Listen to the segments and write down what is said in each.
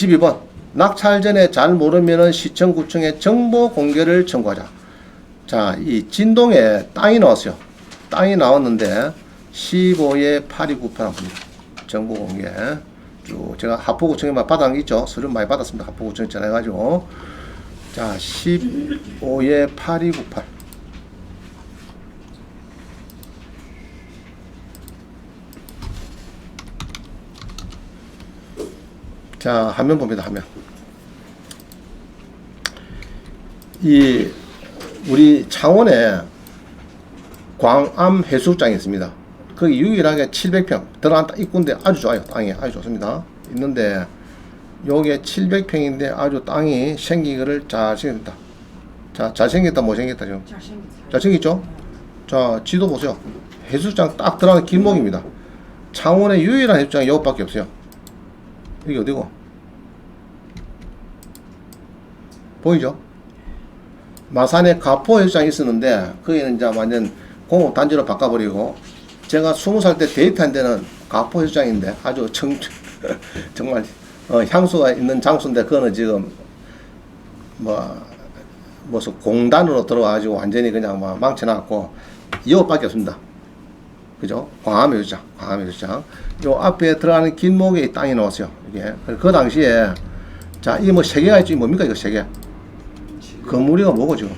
22번 낙찰 전에 잘 모르면은 시청구청에 정보 공개를 청구하자. 자, 이 진동에 땅이 나왔어요. 땅이 나왔는데 15에 8298 합니다. 정보 공개. 쭉 제가 하포구청에만 받은 게 있죠. 서류 많이 받았습니다. 하포구청 전해가지고. 자, 15에 8298. 자, 화면 봅니다. 화면. 이 우리 창원에 광암 해수장이 있습니다. 거기 유일하게 700평 들어간 땅 입구인데 아주 좋아요. 땅이 아주 좋습니다. 있는데 요게 700평인데 아주 땅이 생긴 거를 잘 생겼다. 자, 잘 생겼다 못 생겼다 지금. 잘생겼어요. 잘 생겼죠? 자, 지도 보세요. 해수장 딱 들어가는 길목입니다. 창원의 유일한 해수장이 여기밖에 없어요. 이게 어디고? 보이죠? 마산에 가포 해수장이 있었는데 거기는 이제 완전 공업 단지로 바꿔버리고 제가 스무 살 때 데이트한 데는 가포 해수장인데 아주 청 정말 어, 향수가 있는 장소인데 그거는 지금 뭐 무슨 공단으로 들어와가지고 완전히 그냥 막 망쳐놨고 이것밖에 없습니다. 그죠? 광암 해수장, 광암 해수장. 요 앞에 들어가는 길목에 이 땅이 나왔어요. 이게 그 당시에 자, 이 뭐세 개가 있지 뭡니까 이거 세 개? 건물이가 뭐고 지금?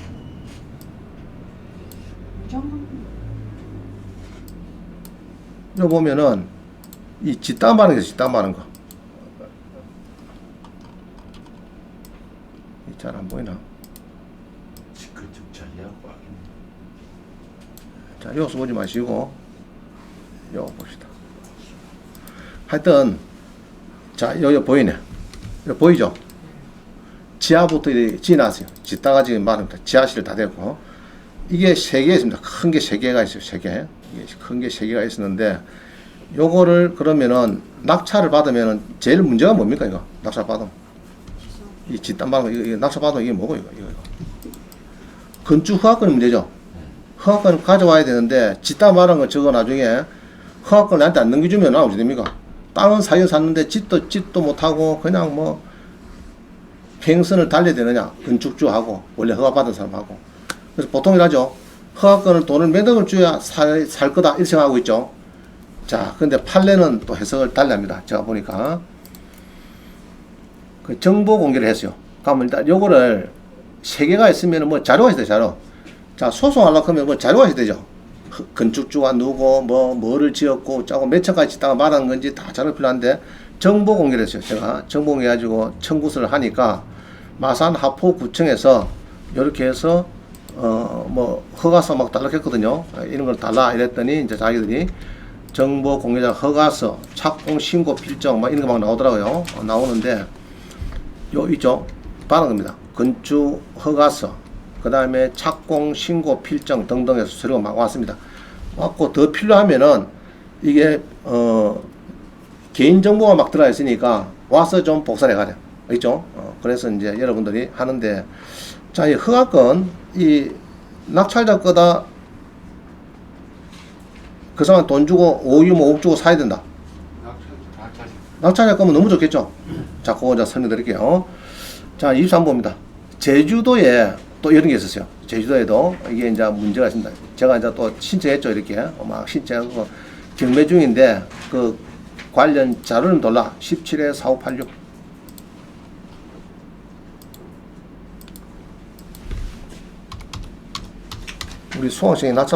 좀요 보면은 이 짓담 하는 게 짓담 하는 거. 잘 안 보이나? 자, 여기서 보지 마시고, 요 봅시다. 하여튼, 자, 여기 보이네. 여기 보이죠? 지하부터 지나세요. 짓다가 지금 말합니다. 지하실 다 되고. 이게 세 개 있습니다. 큰 게 세 개가 있어요. 세 개. 큰 게 세 개가 있었는데, 요거를 그러면은 낙찰을 받으면은 제일 문제가 뭡니까, 이거? 낙찰 받으면. 이 짓단 거, 이거, 이거 낙찰 받으면 이게 뭐고, 이거, 이거. 건축 허가권이 문제죠. 허가권 가져와야 되는데 짓다 말한 거 저거 나중에 허가권 나한테 안 넘겨주면 나 어떻게 됩니까? 땅은 사긴 샀는데 짓도 짓도 못하고 그냥 뭐 평선을 달려야 되느냐? 건축주하고 원래 허가 받은 사람하고. 그래서 보통이라죠. 허가권을 돈을 몇 억을 줘야 살, 살 거다 이렇게 생각하고 있죠. 자 근데 판례는 또 해석을 달리합니다. 제가 보니까. 그 정보 공개를 했어요. 그러면 일단 요거를 세 개가 있으면 뭐 자료가 있어요 자료. 자 소송하려고 하면 뭐 자료가 있어야 되죠. 허- 건축주가 누구 뭐 뭐를 지었고 짜고 몇 천까지 짓다가 말한 건지 다 자료 필요한데 정보 공개를 했어요. 제가. 정보 공개 가지고 청구서를 하니까 마산 하포구청에서 이렇게 해서 어 뭐 허가서 막 달라고 했거든요. 아, 이런 걸 달라 이랬더니 이제 자기들이 정보 공개자 허가서 착공 신고 필정 막 이런 거 막 나오더라고요. 어, 나오는데 요 있죠 받은 겁니다. 건축 허가서 그 다음에 착공 신고 필정 등등해서 서류가 막 왔습니다. 왔고 더 필요하면은 이게 어 개인 정보가 막 들어가 있으니까 와서 좀 복사해 가려 있죠? 어, 그래서 이제 여러분들이 하는데 자 이 허가권 이 낙찰자 거다. 그 사람 돈 주고 5유 뭐 5억 주고 사야 된다. 낙찰자 거면 너무 좋겠죠? 자 그거 이제 설명드릴게요. 자 23번입니다. 제주도에 또 이런 게 있었어요. 제주도에도 이게 이제 문제가 있습니다. 제가 이제 또 신청했죠 이렇게. 어, 막 신청하고 경매 중인데 그 관련 자료를 돌라 17에 4586 우리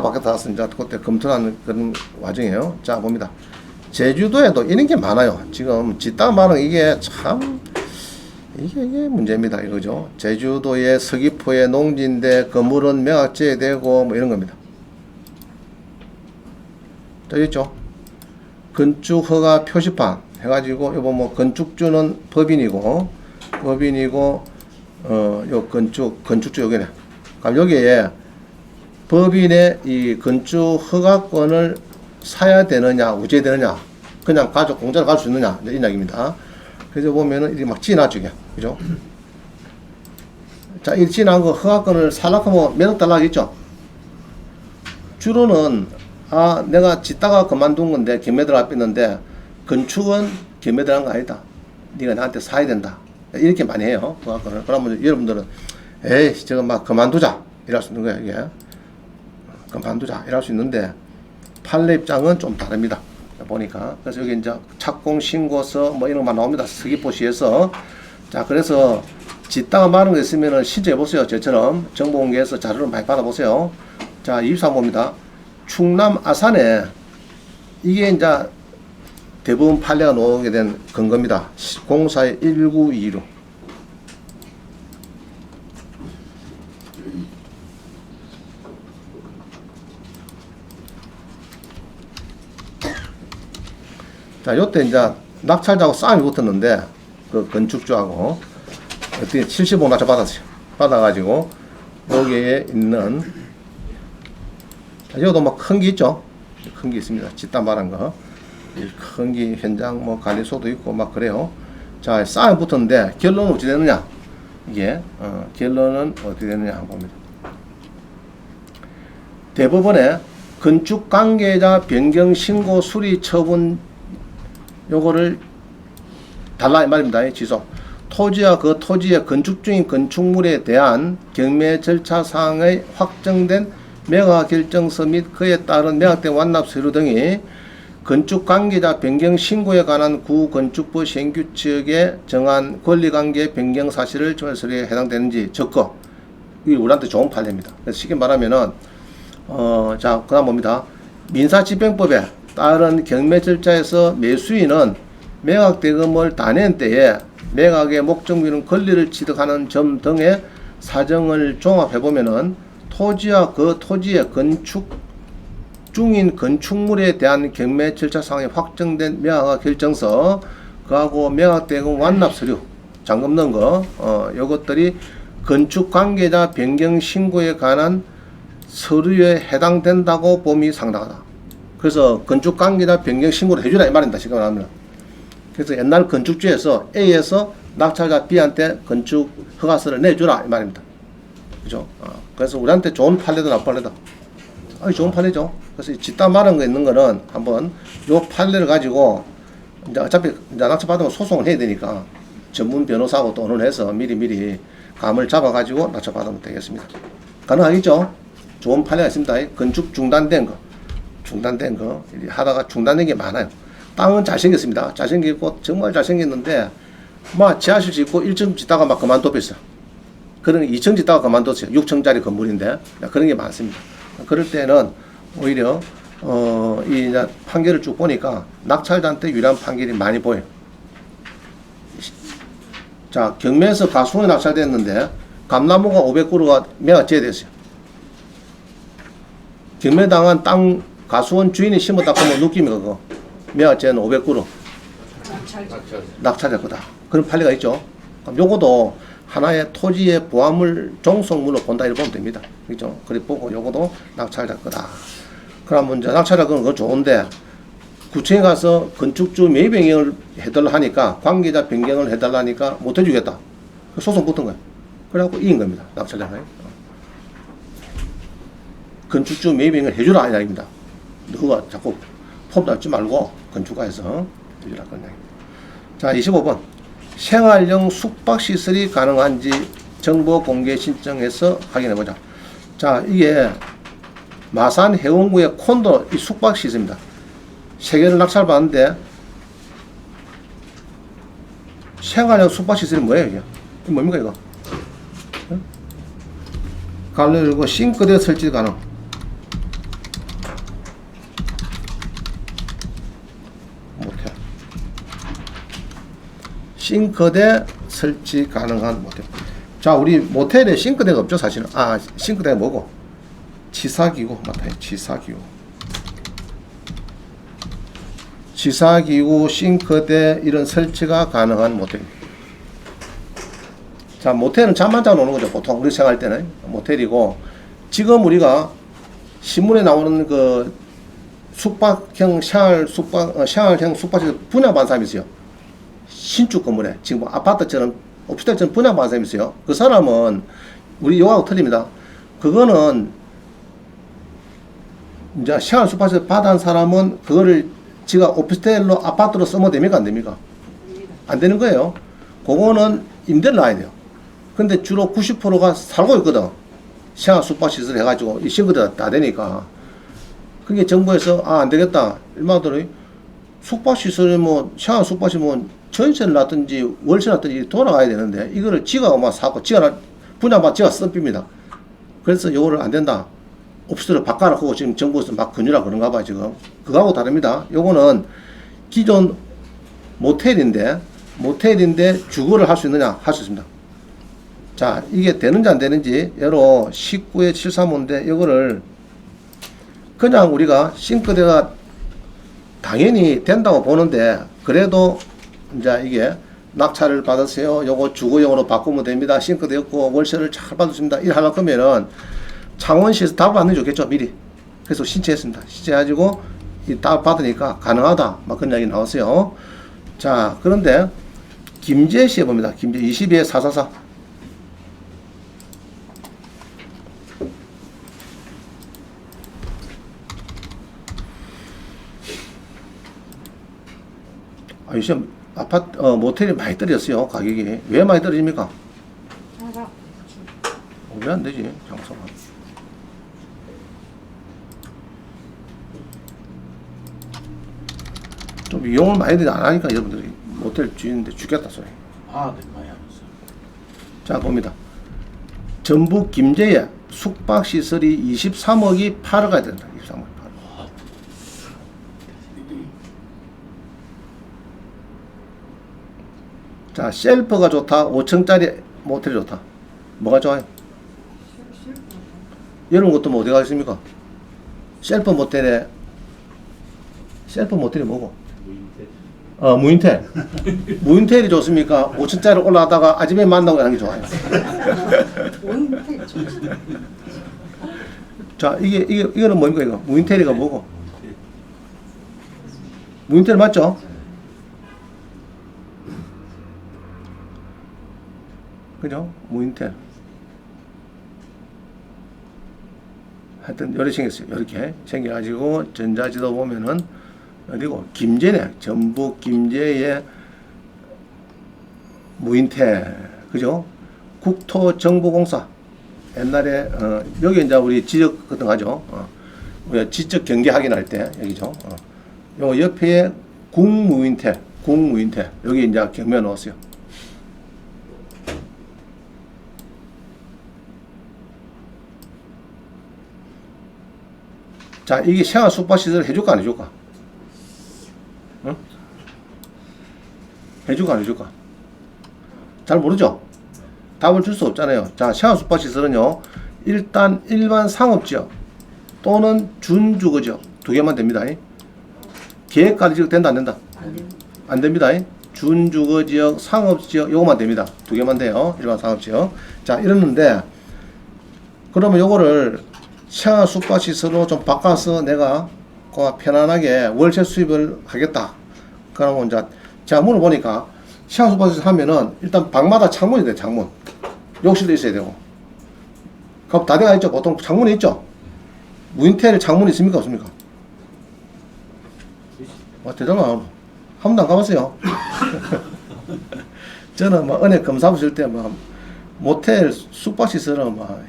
받게 나왔으니 이제 그때 검토하는 그런 과정이에요. 자 봅니다. 제주도에도 이런 게 많아요. 지금 짓다 말은 이게 참 이게 이게 문제입니다. 이거죠. 제주도의 서귀포의 농지인데 건물은 매각제되고 뭐 이런 겁니다. 자 있죠. 건축 허가 표시판 해가지고 이거 뭐 건축주는 법인이고 법인이고 어요 건축 건축주 여기네. 그럼 여기에 법인의 이 건축 허가권을 사야 되느냐, 우제되느냐, 그냥 가족 공짜로 갈 수 있느냐, 이 이야기입니다. 그래서 보면은 이게 막 지나죠. 그죠? 자, 이 지난 거 허가권을 살라고 하면 몇억 달라 하겠죠? 주로는, 아, 내가 짓다가 그만둔 건데, 경매들 앞에 있는데, 건축은 경매들 한 거 아니다. 네가 나한테 사야 된다. 이렇게 많이 해요. 그러면 여러분들은 에이 저거 막 그만두자 이럴 수 있는 거예요. 이게 그만두자 이럴 수 있는데 판례 입장은 좀 다릅니다. 보니까 그래서 여기 이제 착공 신고서 뭐 이런 거만 나옵니다. 서귀포시에서 자 그래서 짓다가 많은 거 있으면은 신청해 보세요. 저처럼 정보 공개에서 자료를 많이 받아 보세요. 자 23호입니다. 충남 아산에 이게 이제 대부분 판례가 나오게 된 근거입니다. 공사의 1926. 자, 요때 이제 낙찰자하고 싸움이 붙었는데, 그 건축주하고, 어떻게 75 낙찰 받았어요. 받아가지고, 여기에 있는, 자, 여기도 뭐 큰 게 있죠? 큰 게 있습니다. 짓다 말한 거. 큰 게 현장 뭐 관리소도 있고 막 그래요. 자, 싸움이 붙었는데, 결론은 어찌 되느냐? 이게, 어, 결론은 어떻게 되느냐 한번 봅니다. 대법원에 건축 관계자 변경 신고 수리 처분 요거를 달라 이 말입니다. 이 지소. 토지와 그 토지의 건축 중인 건축물에 대한 경매 절차 사항의 확정된 매각 결정서 및 그에 따른 매각된 완납 서류 등이 건축 관계자 변경 신고에 관한 구건축부 시행규칙에 정한 권리관계 변경 사실을 조회서에 해당되는지 적고 이게 우리한테 좋은 판례입니다. 그래서 쉽게 말하면은 어, 자, 그 다음 봅니다. 민사집행법에 따른 경매 절차에서 매수인은 매각 대금을 다낸 때에 매각의 목적물은 권리를 취득하는 점 등의 사정을 종합해 보면은 토지와 그 토지의 건축 중인 건축물에 대한 경매 절차 상황이 확정된 매각 결정서 그하고 매각 대금 완납 서류 잔금 넣은 거 어, 요것들이 건축 관계자 변경 신고에 관한 서류에 해당된다고 봄이 상당하다. 그래서 건축 관계자 변경 신고를 해주라 이 말입니다. 지금 하면. 그래서 옛날 건축주에서 A에서 낙찰자 B한테 건축 허가서를 내주라 이 말입니다. 그죠? 어, 그래서 우리한테 좋은 판례도 나쁜 판례도. 아니 좋은 판례죠. 그래서 이 짓다 말한 거 있는 거는 한번 요 판례를 가지고 이제 어차피 이제 낙찰 받으면 소송을 해야 되니까 전문 변호사하고 또 의논해서 미리 미리 감을 잡아가지고 낙찰 받으면 되겠습니다. 가능하겠죠? 좋은 판례가 있습니다. 이 건축 중단된 거, 중단된 거 하다가 중단된 게 많아요. 땅은 잘생겼습니다. 잘생겼고 정말 잘생겼는데 막 지하실 짓고 1층 짓다가 막 그만둬버렸어. 그런 2층 짓다가 그만뒀어요. 6층짜리 건물인데 그런 게 많습니다. 그럴 때는 오히려 어, 이 판결을 쭉 보니까 낙찰자한테 유리한 판결이 많이 보여요. 자, 경매에서 가수원이 낙찰됐는데 감나무가 500그루가 매각지에 됐어요. 경매당한 땅 가수원 주인이 심었다 그러면 느낌이 그거 매각지에는 500그루 낙찰. 낙찰될 거다. 그런 판례가 있죠. 요거도 하나의 토지의 보화물 종속물로 본다 이렇게 보면 됩니다. 그죠? 그래 보고 요거도 낙찰될 거다. 이제 낙찰될 건 그건 좋은데 구청에 가서 건축주 매입 변경을 해달라 하니까 관계자 변경을 해달라니까 못 해주겠다. 그 소송 붙은 거예요. 그래갖고 이긴 겁니다. 낙찰자가. 건축주 매입 변경을 해주라 이 이야기입니다. 너가 자꾸 폼 잡지 말고 건축가에서 해주라 그런 이야기. 자, 25번. 생활형 숙박시설이 가능한지 정보 공개 신청해서 확인해보자. 자, 이게 마산 해운구의 콘도 이 숙박시설입니다. 세 개를 낙찰받는데 생활형 숙박시설이 뭐예요, 이게? 이게 뭡니까, 이거? 응? 가로 열고 싱크대 설치 가능. 못해. 싱크대 설치 가능한 모텔. 자, 우리 모텔에 싱크대가 없죠, 사실은. 아, 싱크대가 뭐고? 치사기구 맞아요. 치사기구. 치사기구, 싱크대 이런 설치가 가능한 모텔. 자, 모텔은 잠만 자 노는 거죠. 보통 우리 생활 때는 모텔이고 지금 우리가 신문에 나오는 그 숙박형 샤워 숙박 어, 샤워형 숙박실 분양받은 사람이 있어요. 신축 건물에 지금 뭐 아파트처럼 오피스텔처럼 분양받은 사람이 있어요. 그 사람은 우리 요하고 틀립니다. 그거는 이제 샤워 숙박실 받은 사람은 그거를 지가 오피스텔로 아파트로 쓰면 됩니까 안 됩니까? 안 되는 거예요. 그거는 임대를 놔야 돼요. 근데 주로 90%가 살고 있거든. 생활 숙박시설 해가지고 이 싱크대가 다 되니까. 그게 정부에서 아, 안 되겠다. 일마들이 숙박시설이 뭐, 생활 숙박시 뭐, 전세를 놨든지 월세 놨든지 돌아가야 되는데 이거를 지가 막 사고 지가 나- 분양받 지가 씁입니다. 그래서 요거를 안 된다. 옵스를 바꿔놓고 지금 정부에서 막 권유라 그런가 봐 지금. 그거하고 다릅니다. 요거는 기존 모텔인데 모텔인데 주거를 할 수 있느냐 할 수 있습니다. 자 이게 되는지 안 되는지 예로 19에 735인데 이거를 그냥 우리가 싱크대가 당연히 된다고 보는데 그래도 이제 이게 낙찰을 받으세요. 요거 주거용으로 바꾸면 됩니다. 싱크대 없고 월세를 잘 받으십니다. 이 하려 거면은 창원시에서 답을 받는 게 좋겠죠 미리. 그래서 신청했습니다. 신청해가지고 이답 받으니까 가능하다. 막 그런 이야기 나왔어요. 자 그런데 김제시에 봅니다. 김제 22에 444. 아, 요즘 아파트, 어, 모텔이 많이 떨어졌어요. 가격이. 왜 많이 떨어집니까? 왜 안 되지, 장사가. 좀 이용을 많이 안 하니까 여러분들이 모텔 주인인데 죽겠다 소리. 아들 많이 하면서. 자, 봅니다. 전북 김제에 숙박시설이 23억이 8억가 된다. 23억 8억. 자, 셀프가 좋다. 5층짜리 모텔이 좋다. 뭐가 좋아요? 이런 것도 뭐 어디 가 있습니까? 셀프 모텔에 셀프 모텔이 뭐고? 어 무인텔 무인텔이 좋습니까? 5층짜리 올라가다가 아침에 만나고 하는 게 좋아요. 자 이게 이게 이거는 뭡니까 이거 무인텔이가 뭐고? 무인텔 맞죠? 그죠? 무인텔. 하여튼 이렇게 생겼어요. 이렇게 생겨가지고 전자지도 보면은 어디고 김제네. 전북 김제의 무인텔. 그죠? 국토정보공사. 옛날에 어, 여기 이제 우리 지적 같은 거 하죠. 어, 우리가 지적 경계 확인할 때 여기죠. 어. 요 옆에 국무인텔, 국무인텔 여기 이제 경매 넣었어요. 자, 이게 생활 숙박 시설 해줄까 안 해줄까? 응? 해줄까 안 해줄까? 잘 모르죠? 답을 줄 수 없잖아요. 자, 생활 숙박 시설은요, 일단 일반 상업지역 또는 준주거지역 두 개만 됩니다. 계획관리 지역 된다 안 된다? 안 됩니다. 준주거지역, 상업지역 요거만 됩니다. 두 개만 돼요. 일반 상업지역. 자, 이러는데 그러면 요거를 생활 숙박시설로 좀 바꿔서 내가 그 편안하게 월세 수입을 하겠다. 그러면 이제 제가 문을 보니까 생활 숙박시설 하면은 일단 방마다 창문이 돼, 창문. 욕실도 있어야 되고. 그럼 다 돼가 있죠. 보통 창문이 있죠. 무인텔 창문이 있습니까? 없습니까? 와, 대단하다. 한 번도 안 가봤어요. 저는 막 은행 검사부 쓸때 막 모텔 숙박시설은 막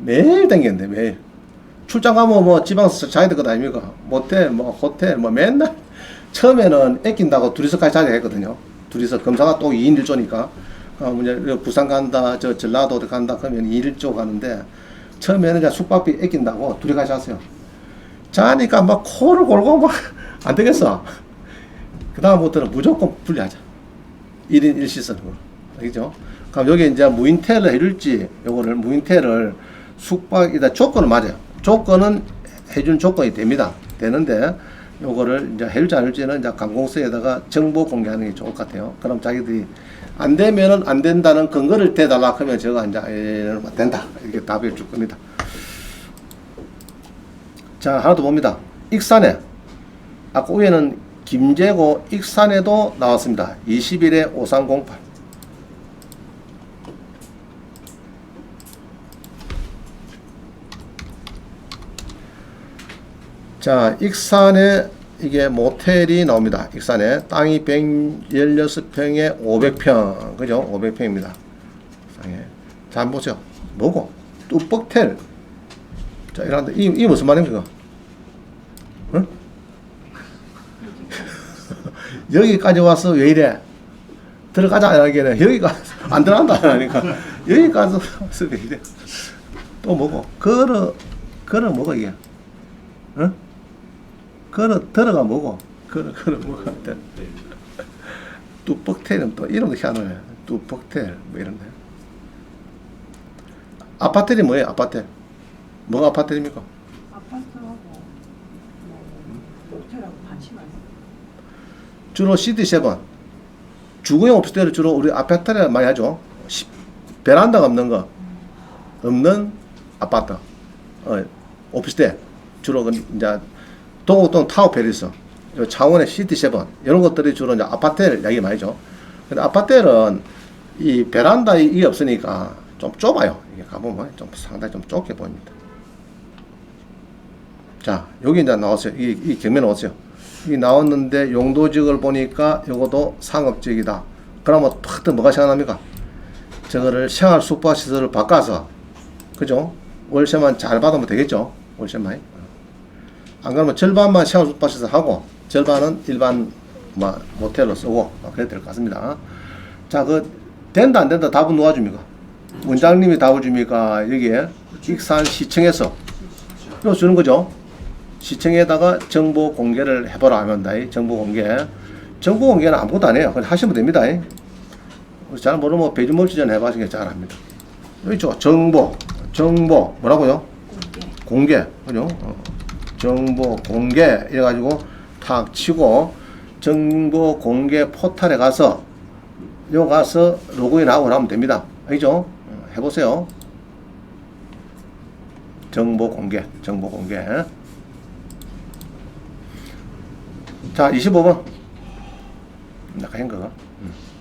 매일 댕겼는데 매일. 출장 가면 뭐 지방서 자야 될 것 아닙니까? 모텔, 뭐 호텔, 뭐 맨날 처음에는 애낀다고 둘이서까지 자야 했거든요. 둘이서 검사가 또 2인 1조니까. 어, 뭐냐, 부산 간다, 저 전라도 간다 그러면 2인 1조 가는데 처음에는 그냥 숙박비 애낀다고 둘이 같이 잤어요. 자니까 막 코를 골고 막 안 되겠어. 그 다음부터는 무조건 분리하자. 1인 1시설으로. 알겠죠? 그럼 여기 이제 무인텔을 해줄지, 요거를 무인텔을 숙박이다 조건을 맞아요. 조건은 해준 조건이 됩니다. 되는데, 요거를 이제 해줄지 안 해줄지는 이제 관공서에다가 정보 공개하는 게 좋을 것 같아요. 그럼 자기들이 안 되면은 안 된다는 근거를 대달라 하면 제가 이제 에, 된다. 이렇게 답해 줄 겁니다. 자, 하나 더 봅니다. 익산에. 아까 위에는 김제고 익산에도 나왔습니다. 20일에 5308. 자, 익산에 이게 모텔이 나옵니다. 익산에 땅이 116평에 500평 그죠? 500평입니다. 상에 자 한번 보세요. 뭐고? 뚜벅텔. 자 이런데 이, 이 무슨 말입니까? 응? 여기까지 와서 왜 이래? 들어가자 이러기에는 여기가 안 들어간다 하니까 여기까지 와서 왜 이래? 또 뭐고? 걸어 걸어 뭐고 이게? 응? 걸어 들어가 뭐고? 걸어 걸어 뭐가 돼? 뚜벅텔은 또 이름도 희한하네. 뚜벅텔 뭐 이런 데. 아파텔이 뭐예요? 아파텔. 뭐가 아파텔입니까? 아파트하고 뭐 주로 CD7 주거용 오피스텔을 주로 우리 아파트를 많이 하죠. 시- 베란다가 없는 거 없는 아파트 어, 오피스텔 주로 그 이제 도곡동 타워 페리스 요 창원의 CD7 이런 것들이 주로 이제 아파트를 이야기 많이 죠. 근데 아파트는 이 베란다 이게 없으니까 좀 좁아요. 이게 가보면 좀 상당히 좀 좁게 보입니다. 자, 여기 이제 나왔어요. 이, 이 경매 나왔어요. 이 나왔는데 용도지역을 보니까 요것도 상업지역이다. 그러면 팍 뭐가 생각납니까? 저거를 생활 숙박시설을 바꿔서 그죠? 월세만 잘 받으면 되겠죠? 월세만. 안 그러면 절반만 생활 숙박시설 하고 절반은 일반 뭐 모텔로 쓰고 뭐 그래야 될 것 같습니다. 자, 그 된다 안 된다 답은 누가 줍니까? 원장님이 답을 줍니까? 여기에 익산 시청에서 이거 주는 거죠. 시청에다가 정보 공개를 해보라 하면 다 정보 공개. 정보 공개는 아무것도 안 해요. 그냥 하시면 됩니다. 잘 모르면 배주멀티전 해봐시는 게잘 합니다. 여기 있죠. 정보, 정보 뭐라고요? 공개 공개, 그죠? 어. 정보 공개 이래가지고 탁 치고 정보 공개 포탈에 가서 요 가서 로그인하고 하면 됩니다. 알죠? 어, 해보세요. 정보 공개, 정보 공개. 자, 25번. 아까 한 거가. 음.